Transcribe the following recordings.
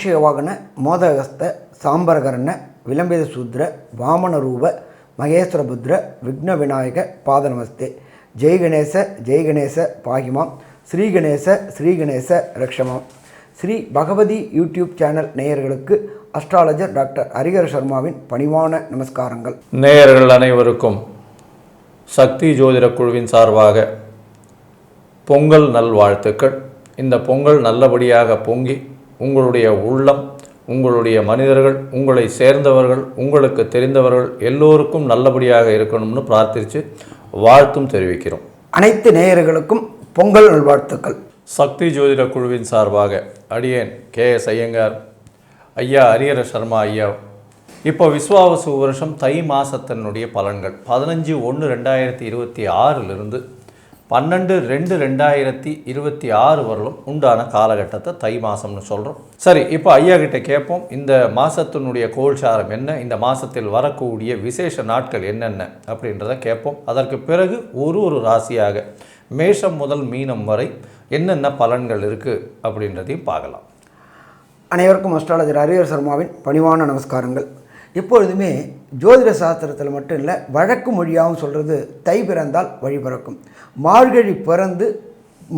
மூஷிக வாகன மோதகஸ்த சாம்பரகரண விளம்பித சூத்ர வாமன ரூப மகேஸ்வரபுத்ர விக்ன விநாயக பாதநமஸ்தே ஜெய் கணேச ஜெய் கணேச பாகிமாம். ஸ்ரீ கணேச ஸ்ரீ கணேச ரக்ஷமாம். ஸ்ரீ பகவதி யூடியூப் சேனல் நேயர்களுக்கு அஸ்ட்ராலஜர் டாக்டர் ஹரிகர சர்மாவின் பணிவான நமஸ்காரங்கள். நேயர்கள் அனைவருக்கும் சக்தி ஜோதிட குழுவின் சார்பாக பொங்கல் நல்வாழ்த்துக்கள். இந்த பொங்கல் நல்லபடியாக பொங்கி உங்களுடைய உள்ளம் உங்களுடைய மனிதர்கள் உங்களை சேர்ந்தவர்கள் உங்களுக்கு தெரிந்தவர்கள் எல்லோருக்கும் நல்லபடியாக இருக்கணும்னு பிரார்த்தித்து வாழ்த்தும் தெரிவிக்கிறோம். அனைத்து நேயர்களுக்கும் பொங்கல் நல்வாழ்த்துக்கள். சக்தி ஜோதிட குழுவின் சார்பாக அடியேன் கே எஸ் ஐயங்கார் ஐயா ஹரிஹர சர்மா ஐயா. இப்போ விஸ்வாவசு வருஷம் தை மாதத்தினுடைய பலன்கள். பதினஞ்சு ஒன்று ரெண்டாயிரத்தி இருபத்தி ஆறிலிருந்து பன்னெண்டு ரெண்டு ரெண்டாயிரத்தி இருபத்தி ஆறு வரலும் உண்டான காலகட்டத்தை தை மாதம்னு சொல்கிறோம் சரி இப்போ ஐயா கிட்டே கேட்போம் இந்த மாதத்தினுடைய கோல்சாரம் என்ன? இந்த மாதத்தில் வரக்கூடிய விசேஷ நாட்கள் என்னென்ன? அப்படின்றத கேட்போம் அதற்கு பிறகு ஒரு ஒரு ராசியாக மேஷம் முதல் மீனம் வரை என்னென்ன பலன்கள் இருக்குது அப்படின்றதையும் பார்க்கலாம். அனைவருக்கும் அஸ்ட்ராலஜர் ஹரிஹர் சர்மாவின் பணிவான நமஸ்காரங்கள். எப்பொழுதுமே ஜோதிட சாஸ்திரத்தில் மட்டும் இல்லை வழக்கு மொழியாகவும் சொல்கிறது தை பிறந்தால் வழி பிறக்கும். மார்கழி பிறந்து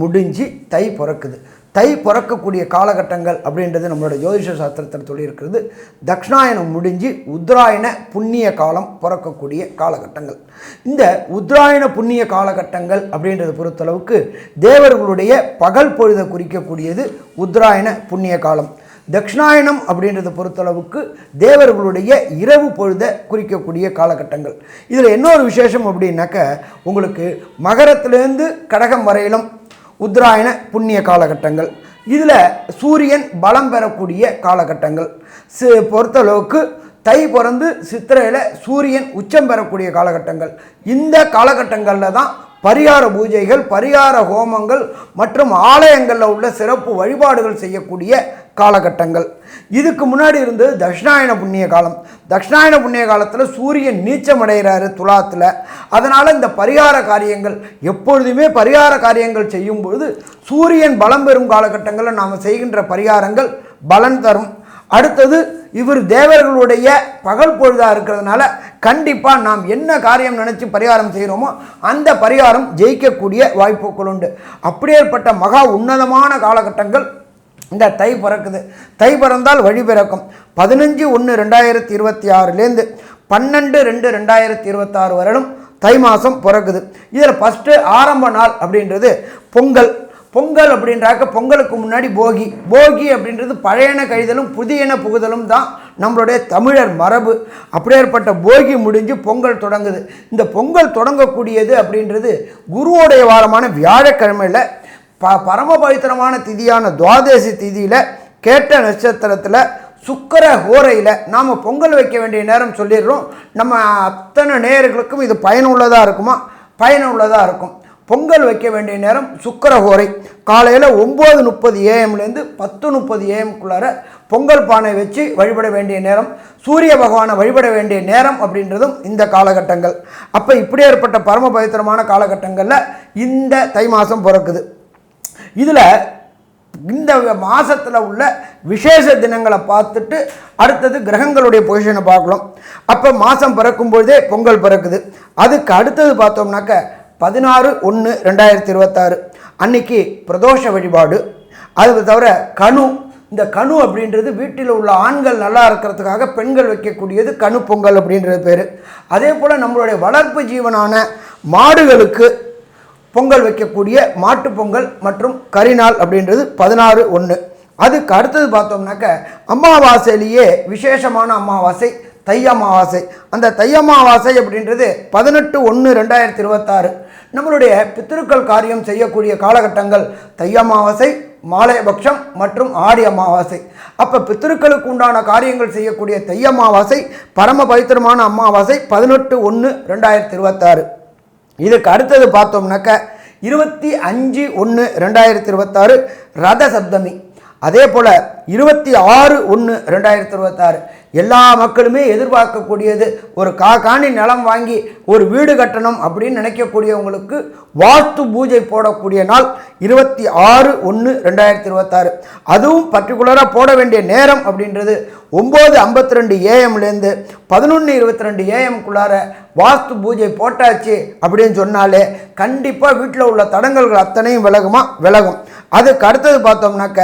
முடிஞ்சு தை பிறக்குது. தை பிறக்கக்கூடிய காலகட்டங்கள் அப்படின்றது நம்மளோட ஜோதிஷ சாஸ்திரத்தில் சொல்லியிருக்கிறது. தக்ஷணாயனம் முடிஞ்சு உத்தராயண புண்ணிய காலம் பிறக்கக்கூடிய காலகட்டங்கள். இந்த உத்தராயண புண்ணிய காலகட்டங்கள் அப்படின்றத பொறுத்தளவுக்கு தேவர்களுடைய பகல் பொழுதை குறிக்கக்கூடியது உத்ராயண புண்ணிய காலம். தக்ஷணாயனம் அப்படின்றத பொறுத்தளவுக்கு தேவர்களுடைய இரவு பொழுதை குறிக்கக்கூடிய காலகட்டங்கள். இதில் இன்னொரு விசேஷம் அப்படின்னாக்க உங்களுக்கு மகரத்திலேருந்து கடகம் வரையிலும் உத்தராயண புண்ணிய காலகட்டங்கள். இதில் சூரியன் பலம் பெறக்கூடிய காலகட்டங்கள். சி பொறுத்தளவுக்கு தை பிறந்து சித்திரையில் சூரியன் உச்சம் பெறக்கூடிய காலகட்டங்கள். இந்த காலகட்டங்களில் தான் பரிகார பூஜைகள் பரிகார ஹோமங்கள் மற்றும் ஆலயங்களில் உள்ள சிறப்பு வழிபாடுகள் செய்யக்கூடிய காலகட்டங்கள். இதுக்கு முன்னாடி இருந்தது தட்சிணாயன புண்ணிய காலம். தட்சிணாயன புண்ணிய காலத்தில் சூரியன் நீச்சம் அடைகிறாரு துலாத்தில். அதனால் இந்த பரிகார காரியங்கள் எப்பொழுதுமே பரிகார காரியங்கள் செய்யும் பொழுது சூரியன் பலம் பெறும் காலகட்டங்களில் நாம் செய்கின்ற பரிகாரங்கள் பலன் தரும். அடுத்தது இவர் தேவர்களுடைய பகல் பொழுதாக இருக்கிறதுனால கண்டிப்பாக நாம் என்ன காரியம் நினச்சி பரிகாரம் செய்கிறோமோ அந்த பரிகாரம் ஜெயிக்கக்கூடிய வாய்ப்புகள் உண்டு. அப்படியேற்பட்ட மகா உன்னதமான காலகட்டங்கள் இந்த தை பிறக்குது. தை பிறந்தால் வழி பிறக்கும். பதினஞ்சு ஒன்று ரெண்டாயிரத்தி இருபத்தி ஆறுலேருந்து பன்னெண்டு ரெண்டு ரெண்டாயிரத்தி இருபத்தாறு வரலும் தை மாதம் பிறக்குது. இதில் ஃபஸ்ட்டு ஆரம்ப நாள் அப்படின்றது பொங்கல். பொங்கல் அப்படின்றாக்க பொங்கலுக்கு முன்னாடி போகி. போகி அப்படின்றது பழையன கழிதலும் புதியன புகுதலும் தான் நம்மளுடைய தமிழர் மரபு. அப்படியேற்பட்ட போகி முடிஞ்சு பொங்கல் தொடங்குது. இந்த பொங்கல் தொடங்கக்கூடியது அப்படின்றது குருவோடைய வாரமான வியாழக்கிழமையில் ப பரம பவித்திரமான திதியான துவாதசி திதியில் கேட்ட நட்சத்திரத்தில் சுக்கர ஹோரையில் நாம் பொங்கல் வைக்க வேண்டிய நேரம் சொல்லிடுறோம். நம்ம அத்தனை நேர்களுக்கும் இது பயனுள்ளதாக இருக்குமா? பயனுள்ளதாக இருக்கும். பொங்கல் வைக்க வேண்டிய நேரம் சுக்கரஹோரை காலையில் ஒம்பது முப்பது ஏஎம்லேருந்து பத்து முப்பது ஏஎம்குள்ளார பொங்கல் பானை வச்சு வழிபட வேண்டிய நேரம் சூரிய பகவானை வழிபட வேண்டிய நேரம் அப்படின்றதும் இந்த காலகட்டங்கள். அப்போ இப்படி ஏற்பட்ட பரம பவித்திரமான காலகட்டங்களில் இந்த தை மாதம் பிறக்குது. இதில் இந்த மாதத்தில் உள்ள விசேஷ தினங்களை பார்த்துட்டு அடுத்தது கிரகங்களுடைய பொசிஷனை பார்க்கலாம் அப்போ மாதம் பிறக்கும் பொழுதே பொங்கல் பிறக்குது. அதுக்கு அடுத்தது பார்த்தோம்னாக்க பதினாறு ஒன்று ரெண்டாயிரத்தி இருபத்தாறு. அன்னைக்கு பிரதோஷ வழிபாடு. அது தவிர கணு இந்த கணு அப்படின்றது வீட்டில் உள்ள ஆண்கள் நல்லா இருக்கிறதுக்காக பெண்கள் வைக்கக்கூடியது கணு பொங்கல் அப்படின்றது பேர். அதே போல் நம்மளுடைய வளர்ப்பு ஜீவனான மாடுகளுக்கு பொங்கல் வைக்கக்கூடிய மாட்டு பொங்கல் மற்றும் கரிநாள் அப்படின்றது பதினாறு ஒன்று அதுக்கு அடுத்தது பார்த்தோம்னாக்க அமாவாசையிலேயே விசேஷமான அமாவாசை தை அமாவாசை. அந்த தை அமாவாசை அப்படின்றது பதினெட்டு ஒன்று ரெண்டாயிரத்தி இருபத்தாறு. நம்மளுடைய பித்திருக்கள் காரியம் செய்யக்கூடிய காலகட்டங்கள் தை அமாவாசை மாலையபக்ஷம் மற்றும் ஆடி அமாவாசை. அப்போ பித்திருக்களுக்கு உண்டான காரியங்கள் செய்யக்கூடிய தை அமாவாசை பரம பவித்திரமான அமாவாசை பதினெட்டு ஒன்று ரெண்டாயிரத்தி இருபத்தாறு. இதுக்கு அடுத்தது பார்த்தோம்னாக்க இருபத்தி அஞ்சு ஒன்று ரெண்டாயிரத்தி இருபத்தாறு ரத சப்தமி. அதே போல் இருபத்தி ஆறு ஒன்று ரெண்டாயிரத்தி இருபத்தாறு. எல்லா மக்களுமே எதிர்பார்க்கக்கூடியது. ஒரு கா காணி நிலம் வாங்கி ஒரு வீடு கட்டணும் அப்படின்னு நினைக்கக்கூடியவங்களுக்கு வாஸ்து பூஜை போடக்கூடிய நாள் இருபத்தி ஆறு ஒன்று ரெண்டாயிரத்தி இருபத்தாறு. அதுவும் பர்டிகுலராக போட வேண்டிய நேரம் அப்படின்றது ஒம்பது ஐம்பத்தி ரெண்டு ஏஎம்லேருந்து பதினொன்று இருபத்தி ரெண்டு ஏஎம்குள்ளார வாஸ்து பூஜை போட்டாச்சு அப்படின்னு சொன்னாலே கண்டிப்பாக வீட்டில் உள்ள தடங்கல்கள் அத்தனையும் விலகுமா? விலகும். அதுக்கு அடுத்தது பார்த்தோம்னாக்க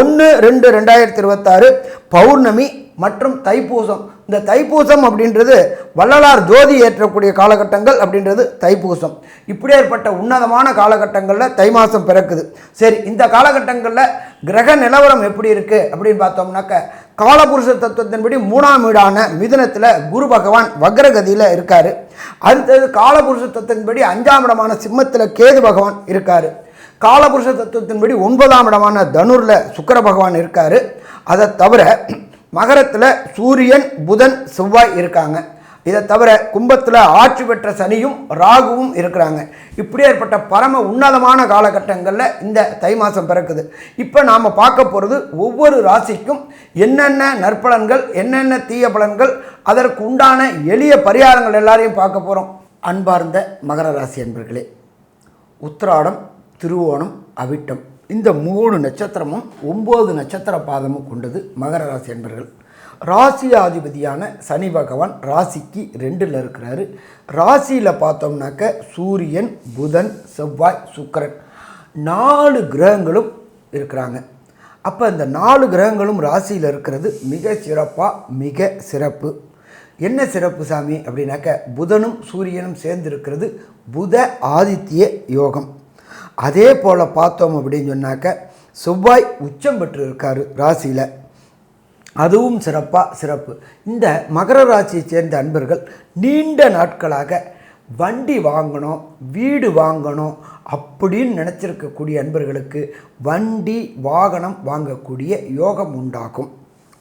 ஒன்று ரெண்டு ரெண்டாயிரத்தி இருபத்தாறு பௌர்ணமி மற்றும் தைப்பூசம். இந்த தைப்பூசம் அப்படின்றது வள்ளலார் ஜோதி ஏற்றக்கூடிய காலகட்டங்கள் அப்படின்றது தைப்பூசம். இப்படி ஏற்பட்ட உன்னதமான காலகட்டங்களில் தை மாதம் பிறக்குது. சரி இந்த காலகட்டங்களில் கிரக நிலவரம் எப்படி இருக்குது அப்படின்னு பார்த்தோம்னாக்க காலபுருஷ தத்துவத்தின்படி மூணாம் வீடான மிதுனத்தில் குரு பகவான் வக்ரகதியில் இருக்கார். அடுத்தது காலபுருஷ தத்துவத்தின்படி அஞ்சாம் இடமான சிம்மத்தில் கேது பகவான் இருக்கார். காலபுருஷ தத்துவத்தின்படி ஒன்பதாம் இடமான தனுரில் சுக்கர பகவான் இருக்கார். அதை தவிர மகரத்தில் சூரியன் புதன் செவ்வாய் இருக்காங்க. இதை தவிர கும்பத்தில் ஆட்சி பெற்ற சனியும் ராகுவும் இருக்கிறாங்க. இப்படி ஏற்பட்ட பரம உன்னதமான காலகட்டங்களில் இந்த தை மாதம் பிறக்குது. இப்போ நாம் பார்க்க போகிறது ஒவ்வொரு ராசிக்கும் என்னென்ன நற்பலன்கள் என்னென்ன தீய பலன்கள் அதற்கு உண்டான எளிய பரிகாரங்கள் எல்லாரையும் பார்க்க போகிறோம் அன்பார்ந்த மகர ராசி என்பர்களே உத்திராடம் திருவோணம் அவிட்டம். இந்த மூணு நட்சத்திரமும் ஒம்பது நட்சத்திர பாதமும் கொண்டது மகர ராசி என்பர்கள் ராசியாதிபதியான சனி பகவான் ராசிக்கு ரெண்டில் இருக்கிறாரு. ராசியில் பார்த்தோம்னாக்க சூரியன் புதன் செவ்வாய் சுக்கரன் நாலு கிரகங்களும் இருக்கிறாங்க. அப்போ இந்த நாலு கிரகங்களும் ராசியில் இருக்கிறது மிக சிறப்பாக மிக சிறப்பு. என்ன சிறப்பு சாமி? அப்படின்னாக்க புதனும் சூரியனும் சேர்ந்து இருக்கிறது புத ஆதித்ய யோகம். அதே போல் பார்த்தோம் அப்படின்னு சொன்னாக்க செவ்வாய் உச்சம் பெற்று இருக்கார் ராசியில். அதுவும் சிறப்பாக சிறப்பு. இந்த மகர ராசியை சேர்ந்த அன்பர்கள் நீண்ட நாட்களாக வண்டி வாங்கணும் வீடு வாங்கணும் அப்படின்னு நினச்சிருக்கக்கூடிய அன்பர்களுக்கு வண்டி வாகனம் வாங்கக்கூடிய யோகம் உண்டாகும்.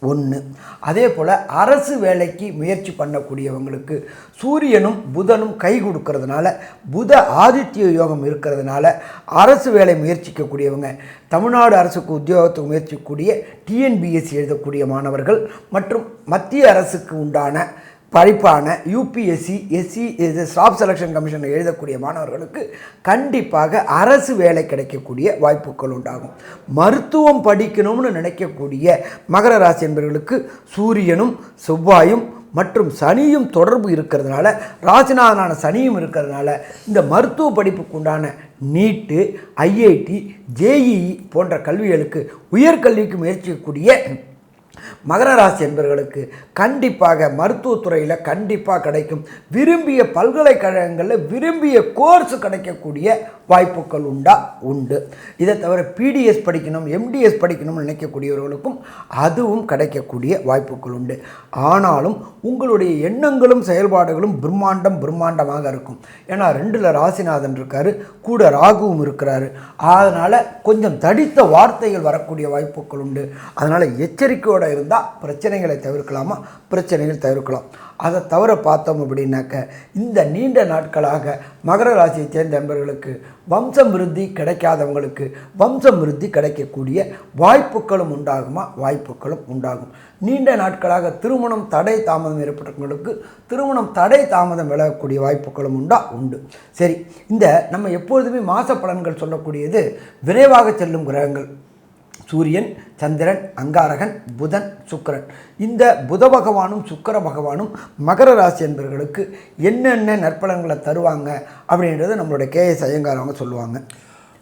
ஒன்று அதே போல் அரசு வேலைக்கு முயற்சி பண்ணக்கூடியவங்களுக்கு சூரியனும் புதனும் கை கொடுக்கறதுனால புத ஆதித்ய யோகம் இருக்கிறதுனால அரசு வேலை முயற்சிக்கக்கூடியவங்க தமிழ்நாடு அரசுக்கு உத்தியோகத்துக்கு முயற்சிக்கக்கூடிய டிஎன்பிஎஸ்சி எழுதக்கூடிய மாணவர்கள் மற்றும் மத்திய அரசுக்கு உண்டான படிப்பான யூபிஎஸ்சி எஸ்சி இது ஸ்டாஃப் செலெக்ஷன் கமிஷனில் எழுதக்கூடிய மாணவர்களுக்கு கண்டிப்பாக அரசு வேலை கிடைக்கக்கூடிய வாய்ப்புகள் உண்டாகும். மருத்துவம் படிக்கணும்னு நினைக்கக்கூடிய மகர ராசி என்பவர்களுக்கு சூரியனும் செவ்வாயும் மற்றும் சனியும் தொடர்பு இருக்கிறதுனால ராசிநாதனான சனியும் இருக்கிறதுனால இந்த மருத்துவ படிப்புக்கு உண்டான நீட்டு ஐஐடி ஜேஇஇ போன்ற கல்விகளுக்கு உயர்கல்விக்கு முயற்சிக்கக்கூடிய மகர ராசி என்பவர்களுக்கு கண்டிப்பாக மருத்துவத்துறையில் கண்டிப்பாக கிடைக்கும். விரும்பிய பல்கலைக்கழகங்களில் விரும்பிய கோர்ஸ் கிடைக்கக்கூடிய வாய்ப்புகள் உண்டா? உண்டு. இதை தவிர பிடிஎஸ் படிக்கணும் எம்டிஎஸ் படிக்கணும்னு நினைக்கக்கூடியவர்களுக்கும் அதுவும் கிடைக்கக்கூடிய வாய்ப்புகள் உண்டு. ஆனாலும் உங்களுடைய எண்ணங்களும் செயல்பாடுகளும் பிரம்மாண்டம் பிரம்மாண்டமாக இருக்கும். ஏன்னா ரெண்டில் ராசிநாதன் இருக்கார் கூட ராகுவும் இருக்கிறாரு. அதனால் கொஞ்சம் தடித்த வார்த்தைகள் வரக்கூடிய வாய்ப்புகள் உண்டு. அதனால் எச்சரிக்கையோடு இருந்தால் பிரச்சனைகளை தவிர்க்கலாமா? பிரச்சனைகள் தவிர்க்கலாம். அதை தவிர பார்த்தோம் அப்படின்னாக்க இந்த நீண்ட நாட்களாக மகர ராசியை சேர்ந்த நண்பர்களுக்கு வம்சம் விருத்தி கிடைக்காதவங்களுக்கு வம்சம் விருத்தி கிடைக்கக்கூடிய வாய்ப்புகளும் உண்டாகுமா? வாய்ப்புகளும் உண்டாகும். நீண்ட நாட்களாக திருமணம் தடை தாமதம் ஏற்பட்டவங்களுக்கு திருமணம் தடை தாமதம் விலகக்கூடிய வாய்ப்புகளும் உண்டா? உண்டு. சரி இந்த நம்ம எப்பொழுதுமே மாத பலன்கள் சொல்லக்கூடியது விரைவாக செல்லும் கிரகங்கள். சூரியன் சந்திரன் அங்காரகன் புதன் சுக்கிரன். இந்த புத பகவானும் சுக்கர பகவானும் மகர ராசி என்பவர்களுக்கு என்னென்ன நற்பலன்களை தருவாங்க அப்படின்றத நம்மளுடைய கே எஸ் ஐயங்கார் அவங்க சொல்லுவாங்க.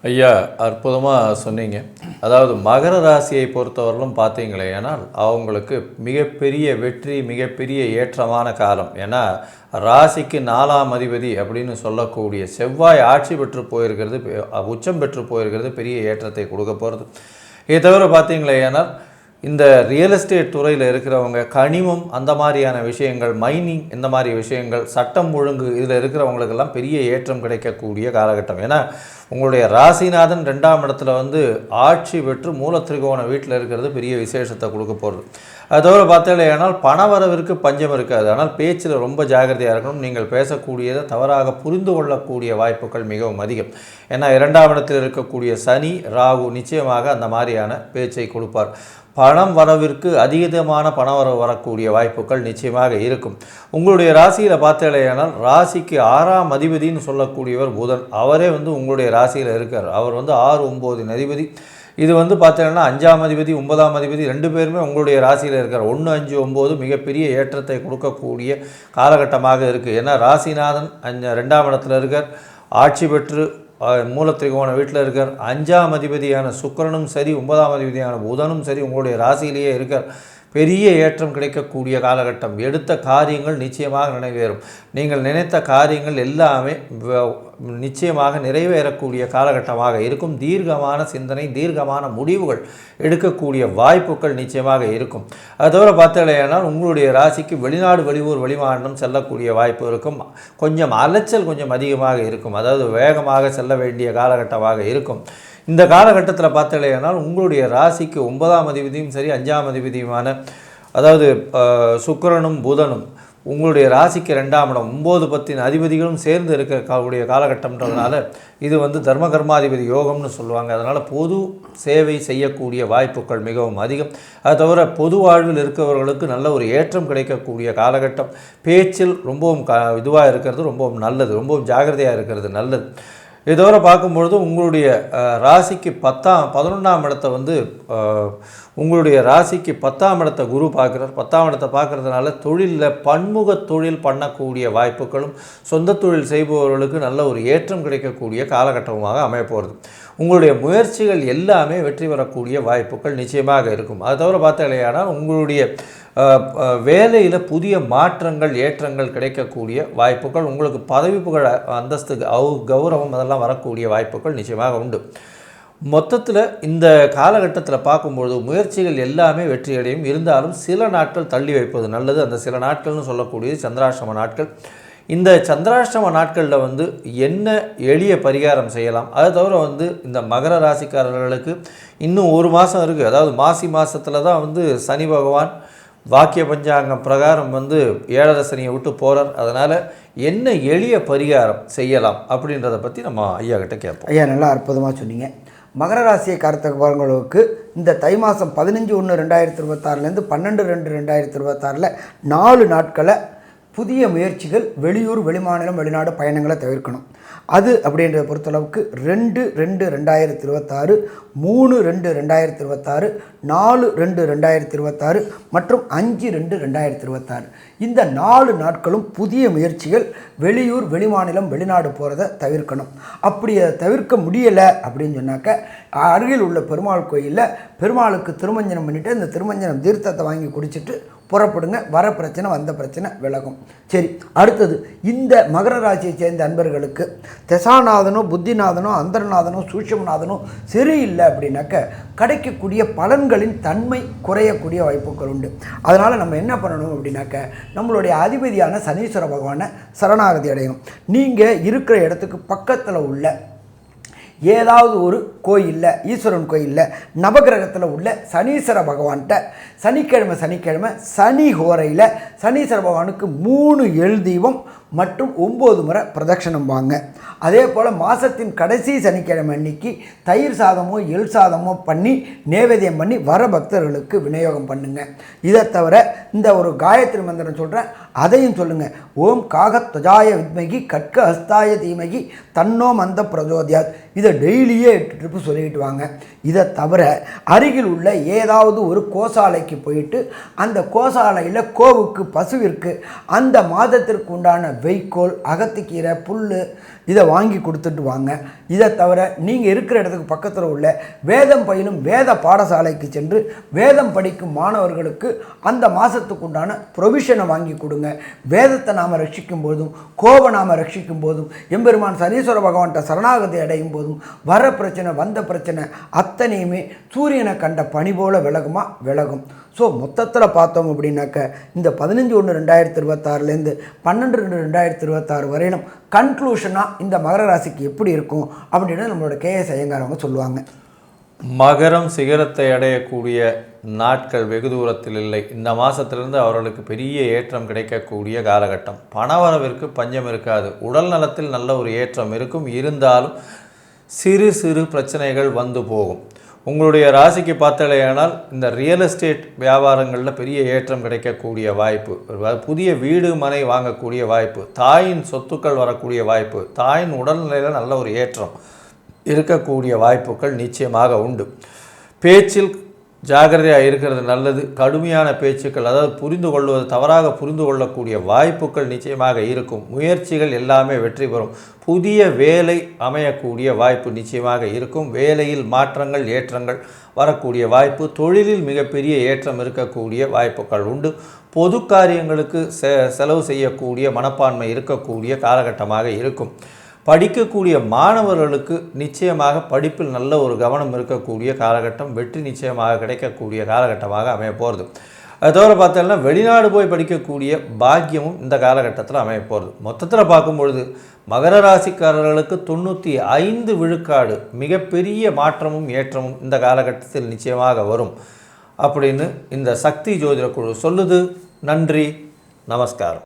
ஐயா அற்புதமாக சொன்னீங்க. அதாவது மகர ராசியை பொறுத்தவரையிலும் பார்த்தீங்களே ஏன்னால் அவங்களுக்கு மிகப்பெரிய வெற்றி மிகப்பெரிய ஏற்றமான காலம். ஏன்னா ராசிக்கு நாலாம் அதிபதி அப்படின்னு சொல்லக்கூடிய செவ்வாய் ஆட்சி பெற்று போயிருக்கிறது உச்சம் பெற்று போயிருக்கிறது பெரிய ஏற்றத்தை கொடுக்க போகிறது. இதை தவிர பார்த்தீங்களே ஏன்னால் இந்த ரியல் எஸ்டேட் துறையில் இருக்கிறவங்க கனிமம் அந்த மாதிரியான விஷயங்கள் மைனிங் இந்த மாதிரி விஷயங்கள் சட்டம் ஒழுங்கு இதில் இருக்கிறவங்களுக்கெல்லாம் பெரிய ஏற்றம் கிடைக்கக்கூடிய காலகட்டம். ஏன்னா உங்களுடைய ராசிநாதன் ரெண்டாம் இடத்துல வந்து ஆட்சி பெற்று மூலத்திரிகோண வீட்டில் இருக்கிறது பெரிய விசேஷத்தை கொடுக்க போகிறது அது தவிர பார்த்தீங்களே பணவரவிற்கு பஞ்சம் இருக்காது. ஆனால் பேச்சில் ரொம்ப ஜாகிரதையாக இருக்கணும். நீங்கள் பேசக்கூடியதை தவறாக புரிந்து கொள்ளக்கூடிய வாய்ப்புகள் மிகவும் அதிகம். ஏன்னா இரண்டாம் இடத்தில் இருக்கக்கூடிய சனி ராகு நிச்சயமாக அந்த மாதிரியான பேச்சை கொடுப்பார். பணம் வரவிற்கு அதிகமான பணம் வர வரக்கூடிய வாய்ப்புகள் நிச்சயமாக இருக்கும். உங்களுடைய ராசியில் பார்த்தீங்கன்னா ராசிக்கு ஆறாம் அதிபதினு சொல்லக்கூடியவர் புதன். அவரே வந்து உங்களுடைய ராசியில் இருக்கார். அவர் வந்து ஆறு ஒம்பது அதிபதி. இது வந்து பார்த்தீங்கன்னா அஞ்சாம் அதிபதி ஒன்பதாம் அதிபதி ரெண்டு பேருமே உங்களுடைய ராசியில் இருக்கார். ஒன்று அஞ்சு ஒம்பது மிகப்பெரிய ஏற்றத்தை கொடுக்கக்கூடிய காலகட்டமாக இருக்குது ஏன்னா ராசிநாதன் அஞ்ச ரெண்டாம் இடத்துல இருக்கார். ஆட்சி பெற்று மூலத்திரிகோண வீட்டில் இருக்கார். அஞ்சாம் அதிபதியான சுக்கிரனும் சரி ஒன்பதாம் அதிபதியான புதனும் சரி உங்களுடைய ராசியிலேயே இருக்கார். பெரிய ஏற்றம் கிடைக்கக்கூடிய காலகட்டம். எடுத்த காரியங்கள் நிச்சயமாக நிறைவேறும். நீங்கள் நினைத்த காரியங்கள் எல்லாமே நிச்சயமாக நிறைவேறக்கூடிய காலகட்டமாக இருக்கும். தீர்க்கமான சிந்தனை தீர்க்கமான முடிவுகள் எடுக்கக்கூடிய வாய்ப்புகள் நிச்சயமாக இருக்கும். அது தவிர பார்த்தீங்கன்னா உங்களுடைய ராசிக்கு வெளிநாடு வெளியூர் வெளிமாநிலம் செல்லக்கூடிய வாய்ப்பு இருக்கும். கொஞ்சம் அலைச்சல் கொஞ்சம் அதிகமாக இருக்கும். அதாவது வேகமாக செல்ல வேண்டிய காலகட்டமாக இருக்கும். இந்த காலகட்டத்தில் பார்த்தீங்கன்னா உங்களுடைய ராசிக்கு ஒன்பதாம் அதிபதியும் சரி அஞ்சாம் அதிபதியுமான அதாவது சுக்கரனும் சுக்கிரனும் புதனும் உங்களுடைய ராசிக்கு ரெண்டாம் இடம் ஒம்பது பத்தின் அதிபதிகளும் சேர்ந்து இருக்கிற இருக்கக்கூடிய காலகட்டம்ன்றதுனால இது வந்து தர்ம கர்மாதிபதி யோகம்னு சொல்லுவாங்க. அதனால் பொது சேவை செய்யக்கூடிய வாய்ப்புகள் மிகவும் அதிகம். அது தவிர பொது வாழ்வில் இருக்கிறவர்களுக்கு நல்ல ஒரு ஏற்றம் கிடைக்கக்கூடிய காலகட்டம். பேச்சில் ரொம்பவும் க இதுவாக இருக்கிறது ரொம்பவும் நல்லது ரொம்பவும் ஜாகிரதையாக இருக்கிறது நல்லது. இதோட பார்க்கும்பொழுது உங்களுடைய ராசிக்கு பத்தாம் பதினொன்றாம் இடத்தை வந்து உங்களுடைய ராசிக்கு பத்தாம் இடத்தை குரு பார்க்குறார். பத்தாம் இடத்தை பார்க்குறதுனால தொழிலில் பன்முக தொழில் பண்ணக்கூடிய வாய்ப்புகளும் சொந்த தொழில் செய்பவர்களுக்கு நல்ல ஒரு ஏற்றம் கிடைக்கக்கூடிய காலகட்டமாக அமைய போகிறது உங்களுடைய முயற்சிகள் எல்லாமே வெற்றி பெறக்கூடிய வாய்ப்புகள் நிச்சயமாக இருக்கும். அது தவிர பார்த்தாலேயானால் உங்களுடைய வேலையில் புதிய மாற்றங்கள் ஏற்றங்கள் கிடைக்கக்கூடிய வாய்ப்புகள் உங்களுக்கு பதவி புகழ் அந்தஸ்து அவு கௌரவம் அதெல்லாம் வரக்கூடிய வாய்ப்புகள் நிச்சயமாக உண்டு. மொத்தத்தில் இந்த காலகட்டத்தில் பார்க்கும்பொழுது முயற்சிகள் எல்லாமே வெற்றியடையும். இருந்தாலும் சில நாட்கள் தள்ளி வைப்பது நல்லது. அந்த சில நாட்கள்னு சொல்லக்கூடியது சந்திராசிரம நாட்கள். இந்த சந்திராஷ்டம நாட்களில் வந்து என்ன எளிய பரிகாரம் செய்யலாம்? அது தவிர வந்து இந்த மகர ராசிக்காரர்களுக்கு இன்னும் ஒரு மாதம் இருக்குது அதாவது மாசி மாதத்தில் தான் வந்து சனி பகவான் வாக்கிய பஞ்சாங்கம் பிரகாரம் வந்து ஏழரை சனியை விட்டு போகிறார் அதனால் என்ன எளிய பரிகாரம் செய்யலாம் அப்படின்றத பற்றி நம்ம ஐயா கிட்ட கேட்போம். ஐயா நல்லா அற்புதமாக சொன்னீங்க. மகர ராசியை காரத்தவங்களுக்கு இந்த தை மாதம் பதினஞ்சு ஒன்று ரெண்டாயிரத்தி இருபத்தாறுலேருந்து பன்னெண்டு ரெண்டு ரெண்டாயிரத்தி இருபத்தாறில் நாலு நாட்களை புதிய முயற்சிகள் வெளியூர் வெளிமாநிலம் வெளிநாடு பயணங்களை தவிர்க்கணும். அது அப்படின்றத பொறுத்தளவுக்கு ரெண்டு ரெண்டு ரெண்டாயிரத்தி இருபத்தாறு மூணு ரெண்டு ரெண்டாயிரத்தி இருபத்தாறு நாலு ரெண்டு ரெண்டாயிரத்தி இருபத்தாறு மற்றும் அஞ்சு ரெண்டு ரெண்டாயிரத்தி இருபத்தாறு இந்த நாலு நாட்களும் புதிய முயற்சிகள் வெளியூர் வெளிமாநிலம் வெளிநாடு போகிறத தவிர்க்கணும். அப்படி அதை தவிர்க்க முடியலை அப்படின்னு சொன்னாக்க அருகில் உள்ள பெருமாள் கோயிலில் பெருமாளுக்கு திருமஞ்சனம் பண்ணிவிட்டு அந்த திருமஞ்சனம் தீர்த்தத்தை வாங்கி குடிச்சிட்டு புறப்படுங்க. வர பிரச்சனை வந்த பிரச்சனை விலகும். சரி அடுத்தது இந்த மகர ராசியை சேர்ந்த அன்பர்களுக்கு தசாநாதனோ புத்திநாதனோ அந்தரநாதனோ சூட்சமநாதனோ சரியில்லை அப்படின்னாக்க கிடைக்கக்கூடிய பலன்களின் தன்மை குறையக்கூடிய வாய்ப்புகள் உண்டு. அதனால் நம்ம என்ன பண்ணணும் அப்படின்னாக்க நம்மளுடைய அதிபதியான சனீஸ்வர பகவானை சரணாகதி அடையணும். நீங்கள் இருக்கிற இடத்துக்கு பக்கத்தில் உள்ள ஏதாவது ஒரு கோயிலில் ஈஸ்வரன் கோயிலில் நவகிரகத்தில் உள்ள சனீஸ்வர பகவான்கிட்ட சனிக்கிழமை சனிக்கிழமை சனி ஹோரையில் சனீஸ்வர பகவானுக்கு மூணு எழுதீபம் தீபம் மற்றும் ஒம்பது முறை பிரதட்சணம் வாங்க. அதே போல் மாதத்தின் கடைசி சனிக்கிழமை அன்னைக்கு தயிர் சாதமோ எள் சாதமோ பண்ணி நேவேதியம் பண்ணி வர பக்தர்களுக்கு விநியோகம் பண்ணுங்கள் இதை தவிர இந்த ஒரு காயத்ரி மந்திரம் சொல்கிறேன் அதையும் சொல்லுங்கள் ஓம் காகத்வஜாய வித்மகி கட்க ஹஸ்தாய தீமகி தன்னோ மந்த பிரஜோதியாத். இதை டெய்லியே எட்டு ட்ரிப்பு சொல்லிக்கிட்டு வாங்க. இதை தவிர அருகில் உள்ள ஏதாவது ஒரு கோசாலைக்கு போயிட்டு அந்த கோசாலையில் கோவுக்கு பசுவிற்கு அந்த மாதத்திற்கு உண்டான வைக்கோல் அகத்துக்கீரை புல் இதை வாங்கி கொடுத்துட்டு வாங்க. இதை தவிர நீங்கள் இருக்கிற இடத்துக்கு பக்கத்தில் உள்ள வேதம் பயிலும் வேத பாடசாலைக்கு சென்று வேதம் படிக்கும் மாணவர்களுக்கு அந்த மாதத்துக்கு உண்டான ப்ரொவிஷனை வாங்கி கொடுங்க. வேதத்தை நாம் ரட்சிக்கும் போதும் கோப நாம் ரட்சிக்கும் போதும் எம்பெருமான் சனீஸ்வர பகவான்கிட்ட சரணாகதி அடையும் போதும் வர பிரச்சனை வந்த பிரச்சனை அத்தனையுமே சூரியனை கண்ட பனி போல விலகுமா? விலகும். ஸோ மொத்தத்தில் பார்த்தோம் அப்படின்னாக்க இந்த பதினஞ்சு ஒன்று ரெண்டாயிரத்தி இருபத்தாறுலேருந்து பன்னெண்டு ரெண்டு ரெண்டாயிரத்தி இருபத்தாறு வரையிலும் கன்க்ளூஷனாக இந்த மகர ராசிக்கு எப்படி இருக்கும் அப்படின்னு நம்மளோட கேஎஸ் ஐயங்காரவங்க சொல்லுவாங்க. மகரம் சிகரத்தை அடையக்கூடிய நாட்கள் வெகு தூரத்தில் இல்லை. இந்த மாதத்திலிருந்து அவர்களுக்கு பெரிய ஏற்றம் கிடைக்கக்கூடிய காலகட்டம். பணவரவிற்கு பஞ்சம் இருக்காது. உடல் நலத்தில் நல்ல ஒரு ஏற்றம் இருக்கும். இருந்தாலும் சிறு சிறு பிரச்சனைகள் வந்து போகும். உங்களுடைய ராசிக்கு பார்த்தாலேயானால் இந்த ரியல் எஸ்டேட் வியாபாரங்களில் பெரிய ஏற்றம் கிடைக்கக்கூடிய வாய்ப்பு புதிய வீடு மனை வாங்கக்கூடிய வாய்ப்பு தாயின் சொத்துக்கள் வரக்கூடிய வாய்ப்பு தாயின் உடல்நிலையில் நல்ல ஒரு ஏற்றம் இருக்கக்கூடிய வாய்ப்புகள் நிச்சயமாக உண்டு. பேச்சில் ஜாகிரதையாக இருக்கிறது நல்லது. கடுமையான பேச்சுக்கள் அதாவது புரிந்து கொள்வது தவறாக புரிந்து கொள்ளக்கூடிய வாய்ப்புகள் நிச்சயமாக இருக்கும். முயற்சிகள் எல்லாமே வெற்றி பெறும். புதிய வேலை அமையக்கூடிய வாய்ப்பு நிச்சயமாக இருக்கும். வேலையில் மாற்றங்கள் ஏற்றங்கள் வரக்கூடிய வாய்ப்பு தொழிலில் மிகப்பெரிய ஏற்றம் இருக்கக்கூடிய வாய்ப்புகள் உண்டு. பொது காரியங்களுக்கு செ செலவு செய்யக்கூடிய மனப்பான்மை இருக்கக்கூடிய காலகட்டமாக இருக்கும். படிக்கக்கூடிய மாணவர்களுக்கு நிச்சயமாக படிப்பில் நல்ல ஒரு கவனம் இருக்கக்கூடிய காலகட்டம் வெற்றி நிச்சயமாக கிடைக்கக்கூடிய காலகட்டமாக அமைய போகிறது அது தவிர பார்த்தோம்னா வெளிநாடு போய் படிக்கக்கூடிய பாக்கியமும் இந்த காலகட்டத்தில் அமைய போகிறது மொத்தத்தில் பார்க்கும் பொழுது மகர ராசிக்காரர்களுக்கு தொண்ணூற்றி ஐந்து விழுக்காடு மிகப்பெரிய மாற்றமும் ஏற்றமும் இந்த காலகட்டத்தில் நிச்சயமாக வரும் அப்படின்னு இந்த சக்தி ஜோதிட குழு சொல்லுது. நன்றி நமஸ்காரம்.